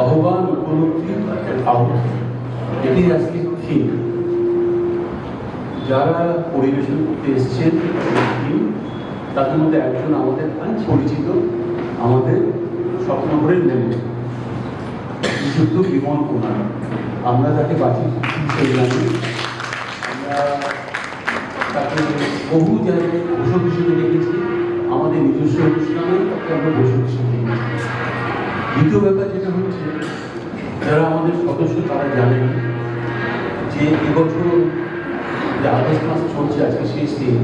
আহ্বান উপলব্ধি আহ্বান এটি আজকে থিম যারা পরিবেশন করতে এসছেন থিম তাদের মধ্যে একজন আমাদের পরিচিত, আমাদের স্বপ্নভরের নেমে। বিশুদ্ধ বিমল কুমার। আমরা তাকে বাঁচি আমরা তাকে বহু জায়গায় ঘোষক হিসেবে দেখেছি। আমাদের নিজস্ব অনুষ্ঠানে তাকে আমরা ঘোষক হিসেবে দেখেছি। দ্বিতীয় ব্যাপার যেটা হচ্ছে, যারা আমাদের সদস্য তারা জানেন যে এবছর যে আগস্ট মাস চলছে আজকে শেষ দিন,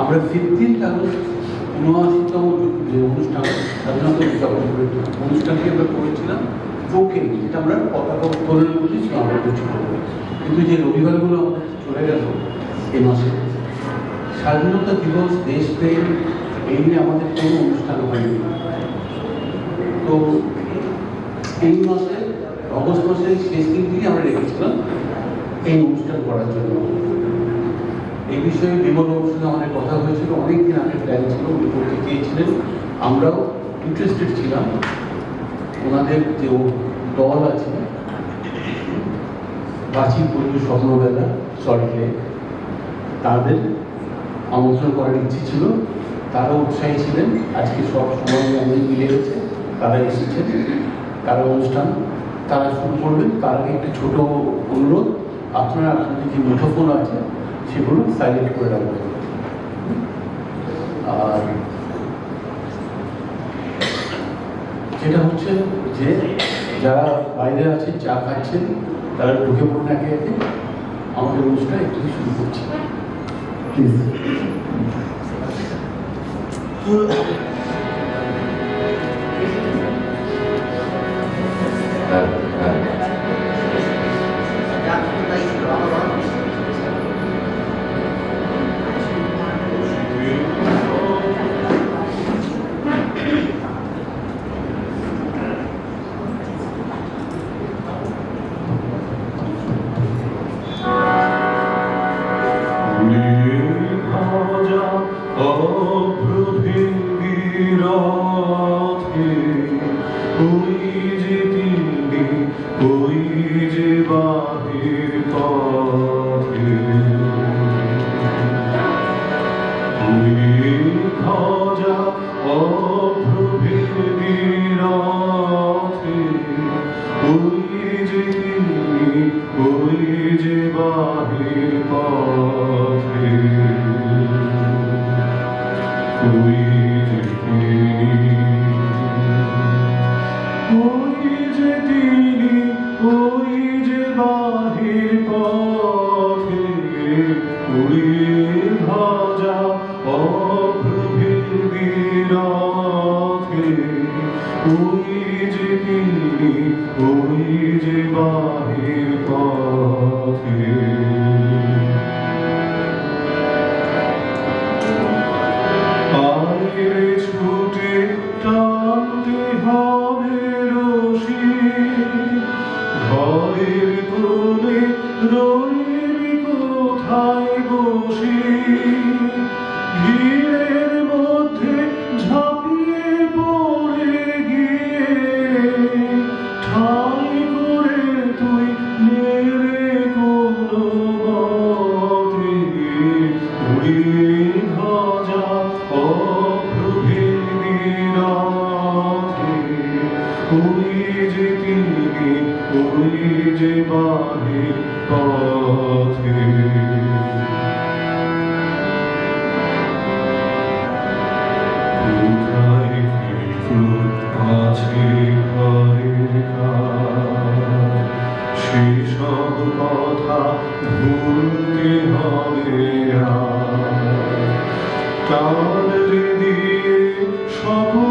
আমরা ফিফটিন্থ আগস্ট উনআশিতম যে অনুষ্ঠান, স্বাধীনতা উদযাপন অনুষ্ঠানটি আমরা করেছিলাম চোখে যেটা আমরা পতাকা উত্তোলন করেছিলাম আমাদের ছোট কিন্তু যে রবিবারগুলো আমাদের চলে গেল এই মাসে, স্বাধীনতা দিবস দেশপ্রেম এই নিয়ে আমাদের কোনো অনুষ্ঠান হয়নি। তো এই মাসে, অগস্ট মাসের শেষ দিন থেকে আমরা রেখেছিলাম এই অনুষ্ঠান করার জন্য। এই বিষয়ে বিমল বাবুর সঙ্গে আমাদের কথা হয়েছিল অনেক দিন আগে প্ল্যান ছিল, উনি করতে চেয়েছিলেন, আমরাও ইন্টারেস্টেড ছিলাম। ওনাদের যে দল আছে বাঁচি পরিবেশ স্বপ্নবেলা সল্টলে তাদের আমন্ত্রণ করার ইচ্ছে ছিল। তারা উৎসাহী ছিলেন। আজকে সব সময় আমাদের মিলে গেছে তারা এসেছেন তারা অনুষ্ঠান তারা শুরু করবেন তার আগে একটি ছোট অনুরোধ আপনারা আপনাদের যে মুঠোফোন আছে সেগুলো সাইলেন্ট করে রাখবেন। আর যেটা হচ্ছে যে যারা বাইরে আছে চা খাচ্ছেন তারা ঢুকে পড়ুন একে একে আমাদের অনুষ্ঠান একটু শুরু করছি। Please Yeah. যে কোনো সকল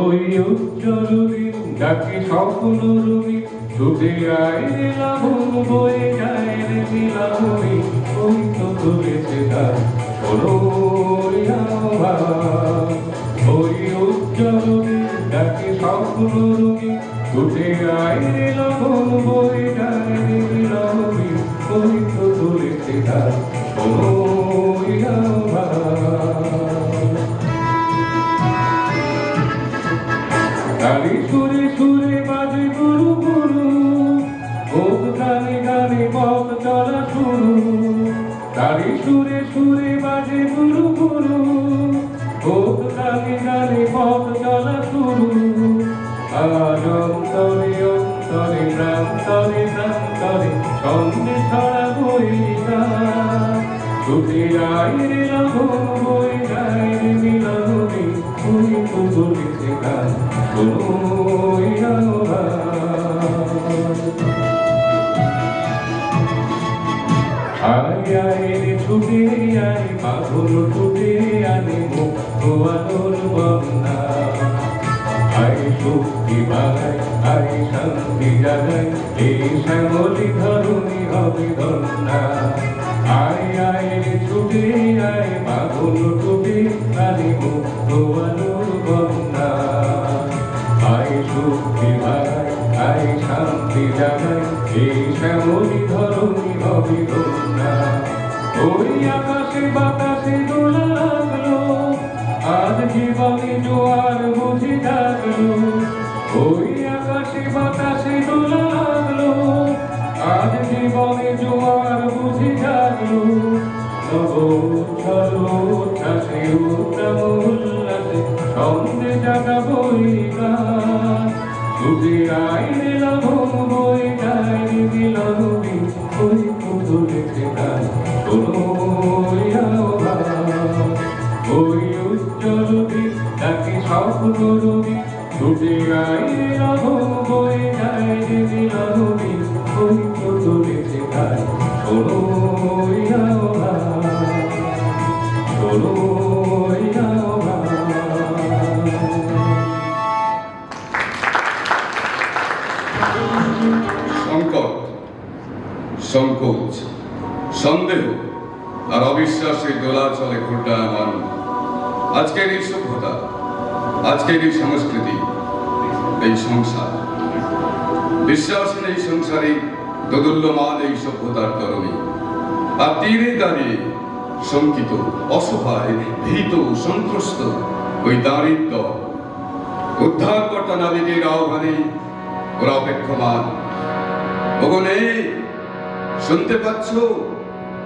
ওই দিন ডাকে সকল রবি। ছুটে আয় রে লাবণ বয়ে যায় রে নীলামণি ওই তো তুলেছে তার ওই সকল রবি। ছুটে আয় লাবণ বয়ে যায় রে নীলামণি ওই তো তুলেছে তার ষোলোই গানে সুরে সুরে বাজে গুরু গুরু। ওক গানে গানে পথ চলা শুরু। গানে সুরে সুরে বাজে গুরু গুরু। ওক গানে গানে পথ চলা শুরু। আজ অন্তরে অন্তরে প্রান্তরে প্রান্তরে সন্ধে ছড়া বইটা। ছুটে আয় বই যায় রে মিলনে তুই তো বলেছে গান শোনোই আহ্বান। আয় আয় ছুটে আয় পাগল ছুটে আনে মুক্ত আলোর বন্যা আয় শক্তি বাগায় আয় শান্তি জাগায় এই শ্যামলি ধরুনি হবে ধন্যা আয় আয় ছুটে আয় পাগল ছুটে আনে মুক্ত আলোর বন্যা শক্তি বাগায় আয় শান্তি জাগায় এই শ্যামলি ধরুনি হবে ধন্যা ওই লাগল আজ জীবনে জাগলো। ওই আকাশে লাগল আজ জোয়ার বুঝি জাগলো। নব চলো উচ্ছ্বাসে উত্তম উল্লাসে সন্ধে জাগা ছুটে আয় রে লাভন বই গায় রে মিলনবি ওই শোনো আহ্বান ওই উজ্জ্বল দিন তাকে স্বপ্ন রবি ছুটে আয় রে লাভন বই গায় রে মিলনবি ওই পুতুলেছে গান শোনো আহ্বান সন্দেহ আর অবিশ্বাসে দোলাচলে ঘূর্ণায়মান আজকের এই সভ্যতা, আজকের এই সংস্কৃতি, এই সংসার। বিশ্বাসীন এই সংসারে, দোদুল্যমান এই সভ্যতার তরণী। আর তীরে দাঁড়িয়ে শঙ্কিত, অসহায়, ভীত, সন্ত্রস্ত ওই দারিদ্র উদ্ধারকর্তা নাবিকের আহ্বানে ওরা অপেক্ষমান। ওগনে শুনতে পাচ্ছ?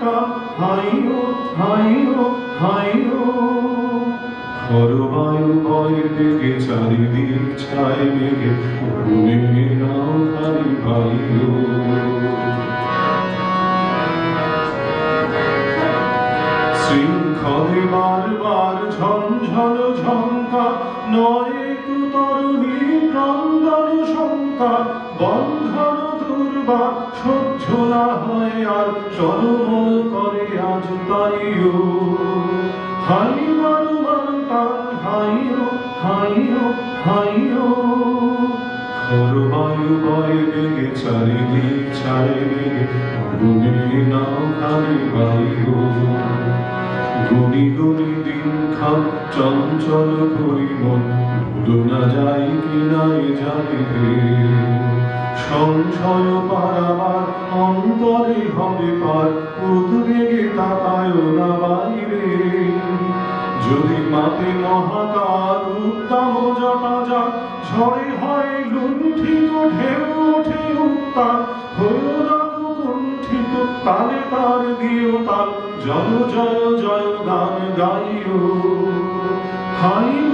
মারোটা হাইও হাইও হাইও খরবায়ু বয় বেগে চারিদিক ছায় মেঘে ভূমি নাও খালি পাইও শৃঙ্খলে বারবার ঝঞ্ঝল ঝঙ্কা নয় তরুণী ক্রন্দন তার বন্ধন দুর্বার সহ্য না হয় আর চলমল করে আজ তাইও হাই মারু মারু টান হাইও হাইও হাইও খরবায়ু বয়ে বেগে চারিদিক ছায় বেগে নাও খালি বাইও গুনি গুনি দিন খান চঞ্চল পরিমন ভুলো না যাই কিনাই যাইবে সংশয় পারাবার অন্তরে হবে পার। উদ্বেগে তাকায় না বাইরে। যদি মাতে মহাকাল উত্তম জটা যাক। ঝড়ে হয় লুণ্ঠিত ঢেউ, ওঠে উত্তাল। হয়েও না কুণ্ঠিত তালে তার দিও তাল। জয় জয় জয় গান গাইও। হাই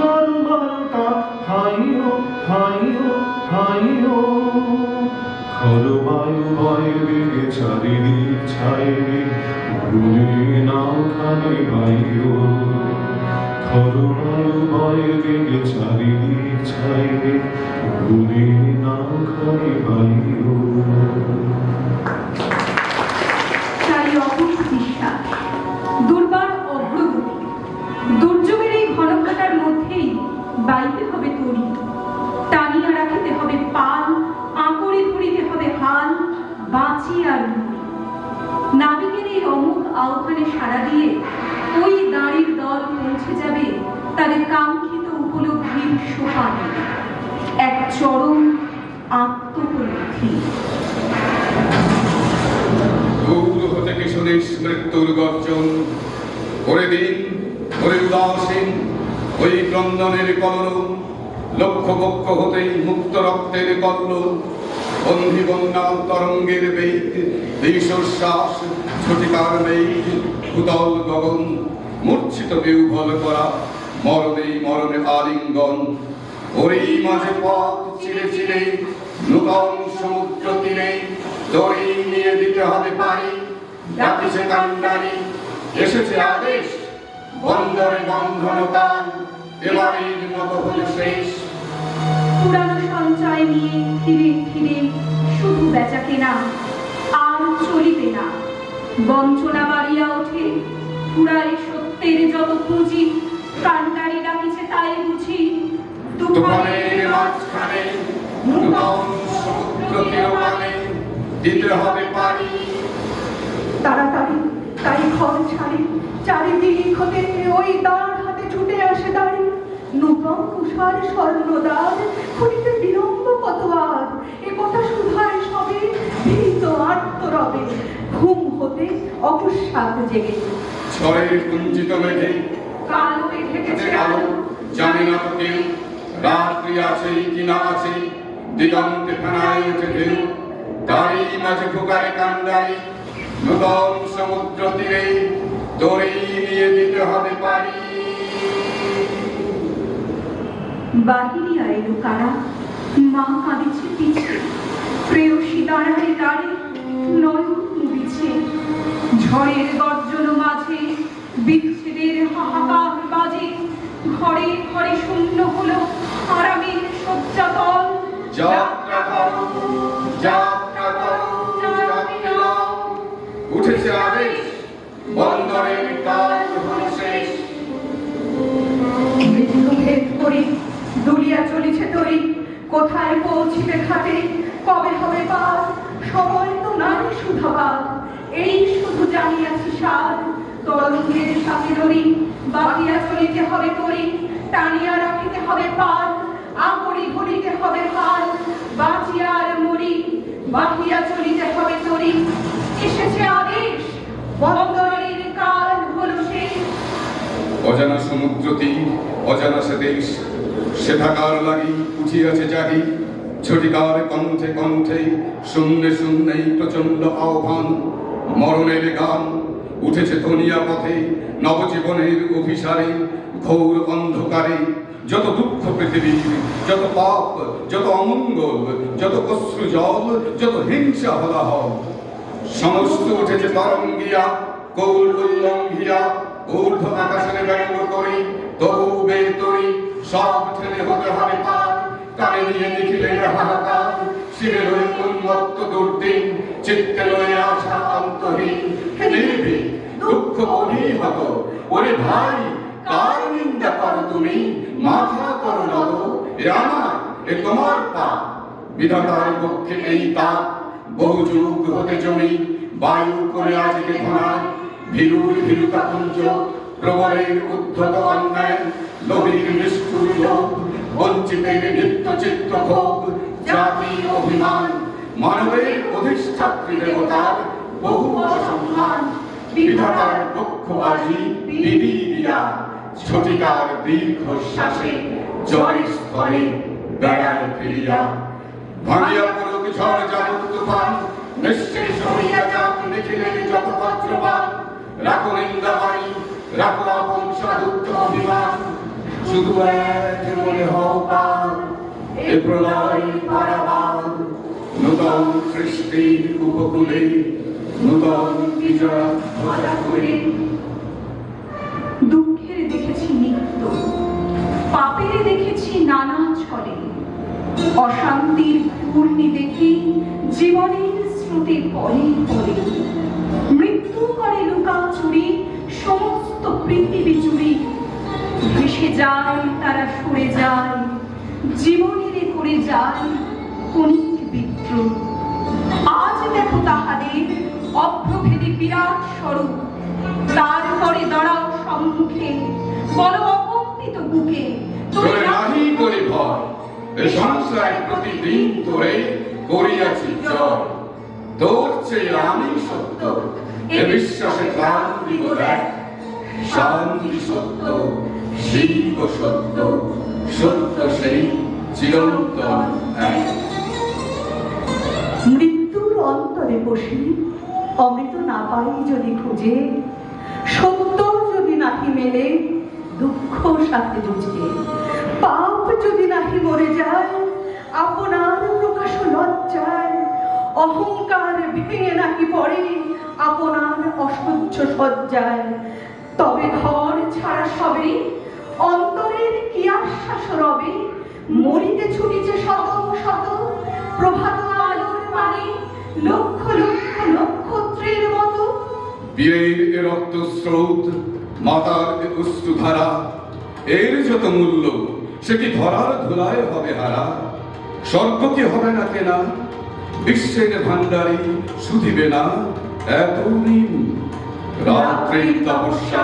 খরবায়ু বয়ে বেগে চারিদিক ছায় ঘুরে নাও খানে বাইরো। খরবায়ু বয়ে বেগে চারিদিক ছায় ঘুরে নাও খানে বাইও দূর হতে কিশোরীর মৃত্যুর গর্জন করে দিন করে উদাসীন, ওই ক্রন্দনের কলরম লক্ষ পক্ষ হতেই মুক্ত রক্তের কল্ল বন্ধি বন্যা তরঙ্গের বেগ দীর্ঘশ্বাস ছটিকার মেঘ ভূতল গগন, মূর্ছিত বিউভল করা, মরণে মরণে আলিঙ্গন ওরই মাঝে পথ চিরে চিরে নূতন সমুদ্র তীরে দড়ি নিয়ে দিতে হবে পারি ডাকিছে কান্ডারি এসেছে আদেশ। বন্দরে বন্ধন কাল। এবারের মতো হল শেষ। পুরানো সঞ্চয় নিয়ে ফিরে ফিরে শুধু বেচা কেনা আর চলিবে না। বঞ্চনা বাড়িয়া ওঠে। পুরাই সত্যের যত পুঁজি কান্ডারি ডাকিছে তাই বুঝি। তুফানের মাঝখানে দিতে কথা শুধায় সবে ভীত আত্মরবে ঘুম হতে অকস্মাৎ জেগে মেঘে কালো ঢেকেছে গেছে আলো জানি না কেউ। রাত্রি আছে কি না আছে দিগন্তে ফেনায় উঠে ঢেউ তারই মাঝে ফুকারে কান্ডারি নূতন সমুদ্র তীরে দড়ি নিয়ে দিতে হবে পারি। এলো কারা? মা কাঁদিছে পিছে। প্রেয়সী গাড়ি, নয়ন মুদিছে ঝড়ের গর্জন মাঝে বিচ্ছেদের হাহাকার বাজে। ঘরে ঘরে শূন্য হলো আরামের শয্যাতল উঠেছে আদেশ বন্দরের দুলিয়া চলিছে তরি কোথায় পৌঁছিবে ঘাটে কবে হবে পার সময় তো নাই সুধাবাদ এই শুধু জানিয়াছি সার তরঙ্গের সাথে ররি বাহিয়া চলিতে হবে তরি টানিয়া রাখিতে হবে পার আকড়ি ঘড়িতে হবে হাল বাঁচিয়া আর মরি বাহিয়া চলিতে হবে তরি। এসেছে আদেশ, বন্দরের কাল হলো অজানা সমুদ্র তীর অজানা সে দেশ সেথাকার লাগি উঠিয়াছে জাগি ছটিকার কণ্ঠে কণ্ঠে, শূন্যে শূন্যেই প্রচণ্ড আহ্বান, মরণের গান উঠেছে ধনিয়া পথে। নবজীবনের অভিসারে ঘোর অন্ধকারে যত দুঃখ পৃথিবীর যত পাপ, যত অমঙ্গল, যত অশ্রু জল, যত হিংসা হলাহল সমস্ত উঠেছে তরঙ্গিয়া কৌল ঊর্ধ্ব আকাশের ব্যঙ্গ করি তবু সব ঠেলে হতে হবে পার কানে দেখিলে হাহাকার রয়ে উন্মত্ত দুর্দিন, চিত্তে অন্তহীন দুঃখ ওরে ভাই কার নিন্দা করো তুমি, মাথা করো নত এ আমার এ তোমার পাপ। বিধাতার পক্ষে এই তাপ বহু যুগ হতে জমি, বায়ু করে আজকে ঘনায় ভীরুর ভীরুতা পুঞ্জ প্রবলের উদ্ধত অন্যায় লোভীর নিষ্ঠুর লোভ, বঞ্চিতের নিত্য চিত্ত ক্ষোভ, জাতি অভিমান, মানবের অধিষ্ঠাত্রী দেবতার বহু অসম্মান। বিধাতার পক্ষ আজি বিধি ছটিকার দীর্ঘ শ্বাসে জয় স্থলে বেড়ায় ফিরিয়া। ভাঙিয়া পড়ুক ঝড় তুফান নিশ্চয় সরিয়া যাক যত বজ্রপাত রাখো রাখো আপন সাধুত্ব অভিমান। শুধু এক মনে হও এ প্রলয় পারাবার। নূতন সৃষ্টির উপকূলে, নূতন বিজয় ধ্বজা করে দেখেছি নানা ছলে অশান্তির পূর্ণি দেখি জীবনের স্রোতে পরে পলে মৃত্যু করে লুকা চুরি, সমস্ত পৃথিবী চুরি। ভেসে যায়, তারা সরে যায়। জীবনের করে যায় কণিক বিদ্রোহ। আজ দেখো তাহাদের অভ্রভেদী বিরাট স্বরূপ। তারপরে দাঁড়াও সম্মুখে, বলো অকম্পিত বুকে। তোরে নাহি করি ভয় এ সংসার প্রতিদিন তোরে করিয়াছি জয়। তোর চেয়ে আমি সত্য, এ বিশ্বাসে প্রাণ দিব দেখ। শান্তি সত্য, শিল্প সত্য সত্য সেই চিরন্তন মৃত্যুর অন্তরে বসি, অমৃত না পাই যদি খুঁজে সত্য যদি নাহি মেলে দুঃখ সাথে জুঝে যদি নাহি মরে যায়, আপনার প্রকাশ লজ্জায়, অহংকার ভেঙে নাকি পড়ে, আপনার অসহ্য সজ্জায় তবে ঘর ছাড়া সবে, অন্তরের কি আশ্বাস রবে? মরিতে ছুটিছে শত শত, প্রভাত আলোর পানে, লক্ষ লক্ষ নক্ষত্রের মতো। বীরের এ রক্ত স্রোত মাতার এ অশ্রুধারা এর যত মূল্য সে কি ধরার ধুলায় হবে হারা? স্বর্গ কি হবে না কেনা? বিশ্বের ভান্ডারে শুধিবে না? এত ঋণ রাত্রির তপস্যা,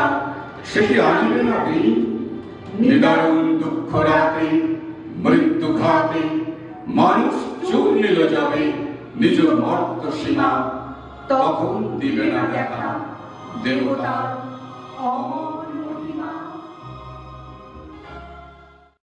সে আনিবে না নিদারুণ দুঃখ রাতে, মৃত্যু ঘাতে, মানুষ চুর নিল যাবে, নিজ মর্ত সীমা তখন দিবে না দেখা। দেবতা অমর